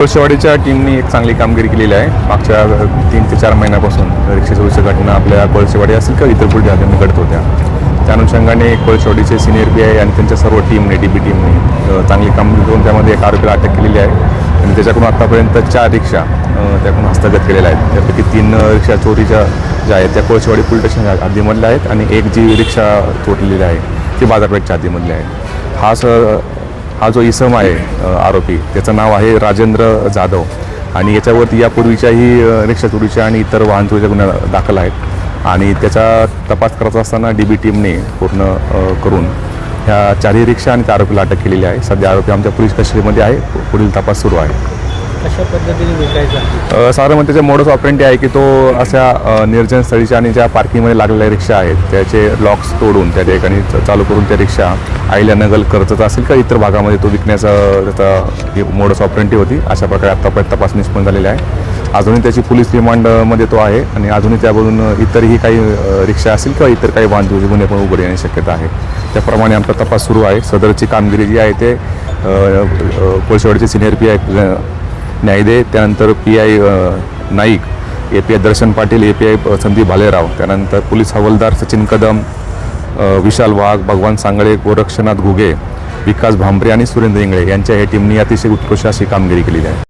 कोळसेवाडीच्या टीमने एक चांगली कामगिरी केलेली आहे. मागच्या तीन ते चार महिन्यापासून रिक्षा चोरीच्या घटना आपल्या कोळसेवाडी असेल किंवा इतर पुढे ठिकाणी घडत होत्या. त्या अनुषंगाने कोळसेवाडीचे सिनियर बी आय आणि त्यांच्या सर्व टीमने डी बी टीमने चांगली कामगिरी करून त्यामध्ये एक आरोपीला अटक केलेली आहे. आणि त्याच्याकडून आतापर्यंत चार रिक्षा त्याकडून हस्तगत केलेल्या आहेत. त्यापैकी तीन रिक्षा चोरीच्या ज्या आहेत त्या कोळसेवाडी पोलीस स्टेशनच्या आधीमधल्या आहेत आणि एक जी रिक्षा चोरलेली आहे ती बाजारपेठच्या आधीमधली आहे. हा स हा जो इसम आहे आरोपी त्याचं नाव आहे राजेंद्र जाधव. आणि याच्यावरती यापूर्वीच्याही रिक्षा चोरीच्या आणि इतर वाहन चोरीच्या गुन्ह्या दाखल आहेत. आणि त्याचा तपास करत असताना डी बी टीमने पूर्ण करून ह्या चारही रिक्षा आणि त्या आरोपीला अटक केलेली आहे. सध्या आरोपी आमच्या पोलीस कस्टडीमध्ये आहे. पुढील तपास सुरू आहे. कशा पद्धतीने विकायचा साधारण त्याचे मोडस ऑपरेंटी आहे की तो अशा निर्जन स्थळीच्या आणि ज्या पार्किंगमध्ये लागलेल्या रिक्षा आहेत त्याचे लॉक्स तोडून त्या ठिकाणी चालू करून त्या रिक्षा आईला नगल करतच असेल का इतर भागामध्ये तो विकण्याचा त्याचा मोडस ऑपरेंटी होती अशा प्रकारे आत्तापर्यंत तपास निष्पन्न झालेली आहे. अजूनही त्याची पोलीस रिमांडमध्ये तो आहे आणि अजूनही त्यावरून इतरही काही रिक्षा असतील किंवा इतर काही वाहन चोरीचे गुन्हे पण उघड येण्याची शक्यता आहे. त्याप्रमाणे आमचा तपास सुरू आहे. सदरची कामगिरी जी आहे ते कोळशेवाडीचे सिनियर पी आय न्यायदे त्यानंतर P I Naik A P I Darshan Patil A P I Sandeep Bhalerao त्यानंतर पोलीस हवालदार सचिन कदम विशाल वाघ भगवान सांगळे गोरक्षनाथ घुगे विकास भांबरे आणि सुरेंद्र इंगळे यांच्या या टीमनी अतिशय उत्कृष्ट अशी कामगिरी केलेली आहे.